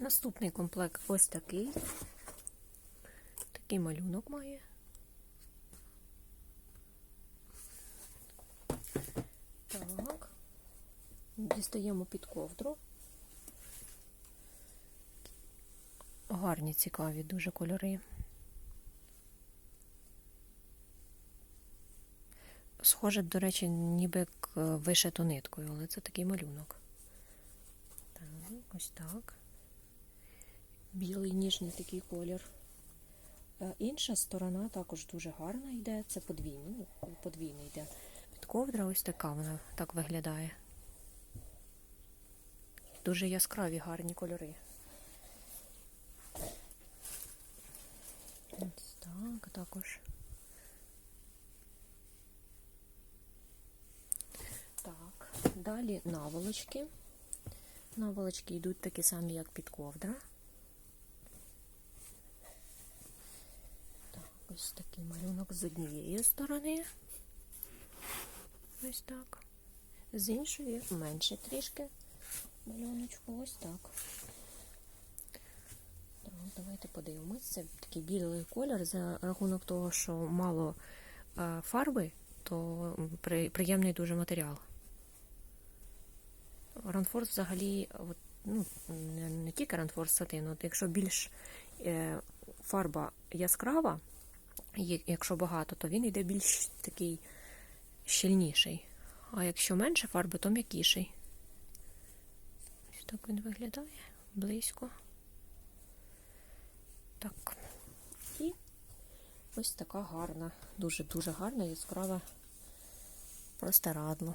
Наступний комплект ось такий. Такий малюнок має. Так. Дістаємо під ковдру. Гарні, цікаві дуже кольори. Схоже, до речі, ніби вишито ниткою, але це такий малюнок. Так, ось так. Білий ніжний такий колір. Е, Інша сторона також дуже гарна йде. Це подвійний, ну, подвійний йде. Під ковдра ось така вона так виглядає. Дуже яскраві гарні кольори. Ось так, також. Так, далі наволочки. Наволочки йдуть такі самі, як під ковдра. Ось такий малюнок з однієї сторони. Ось так. З іншої менше трішки малюночку. Ось так. Давайте подивимось. Це такий білий колір за рахунок того, що мало е, фарби, то приємний дуже матеріал. Ранфорс взагалі, ну, не, тільки ранфорс сатин, от якщо більш е, фарба яскрава, якщо багато, то він йде більш такий щільніший. А якщо менше фарби, то м'якіший. Так він виглядає близько. Так. І ось така гарна, дуже-дуже гарна яскрава простирадло.